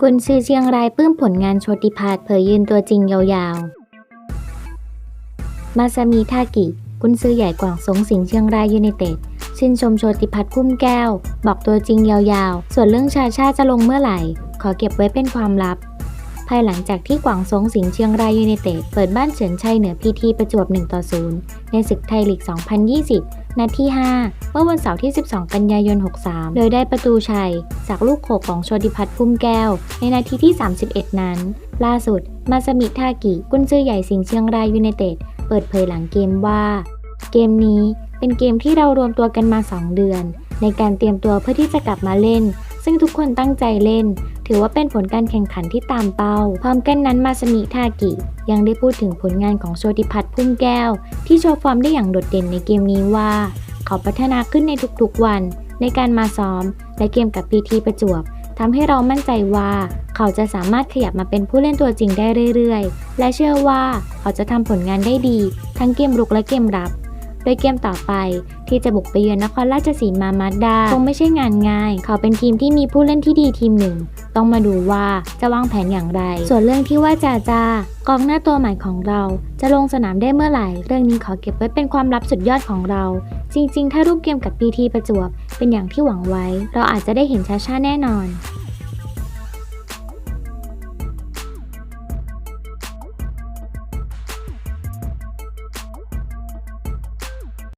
กุนซือเชียงรายปลื้มผลงานโชติพัฒน์เผยยืนตัวจริงยาวๆ มาซามิทากิ กุนซือใหญ่กว่างสงสิงเชียงรายยูไนเต็ดชื่นชมโชติพัฒน์พุ่มแก้ว บอกตัวจริงยาวๆ ส่วนเรื่องชาชาจะลงเมื่อไหร่ ขอเก็บไว้เป็นความลับ ภายหลังจากที่กวางสงสิงเชียงรายยูไนเต็ดเปิดบ้านเฉินชัยเหนือพีทีประจวบ1ต่อ0ในศึกไทยลีก 2020นัดที่5 มื่อวันเสาร์ที่ 12 กันยายน 63 โดยได้ประตูชัย จากลูกโขกของโชติพัฒน์พุ่มแก้ว ในนาทีที่ 31 นั้น ล่าสุด มาสมิทากิกุนซือใหญ่สิงห์เชียงรายยูไนเต็ดเปิดเผยหลังเกมว่า เกมนี้เป็นเกมที่เรารวมตัวกันมา 2 เดือน ในการเตรียมตัวเพื่อที่จะกลับมาเล่น ซึ่งทุกคนตั้งใจเล่น ถือว่าเป็นผลการแข่งขันที่ตามเป้า พร้อมกันนั้นมาสมิทากิ ยังได้พูดถึงผลงานของโชติพัฒน์พุ่มแก้ว ที่โชว์ฟอร์มได้อย่างโดดเด่นในเกมนี้ว่า เขาพัฒนาขึ้นในทุกๆวัน ในการมาซ้อม และเกมกับพีทีประจวบทำให้เรามั่นใจว่า เขาจะสามารถขยับมาเป็นผู้เล่นตัวจริงได้เรื่อยๆ และเชื่อว่าเขาจะทำผลงานได้ดี ทั้งเกมรุกและเกมรับ โดยเกมต่อไปที่จะบุกไปเยือนนครราชสีมามาด้าคงไม่ใช่งานง่าย เขาเป็นทีมที่มีผู้เล่นที่ดีทีมหนึ่ง ต้องมาดูว่าจะวางแผนอย่างไร ส่วนเรื่องที่ว่าจาจากองหน้าตัวใหม่ของเรา จะลงสนามได้เมื่อไหร่ เรื่องนี้ขอเก็บไว้เป็นความลับสุดยอดของเรา จริง ๆ ถ้ารูปเกมกับปีทีประจวบเป็นอย่างที่หวังไว้ เราอาจจะได้เห็นชาชาแน่นอน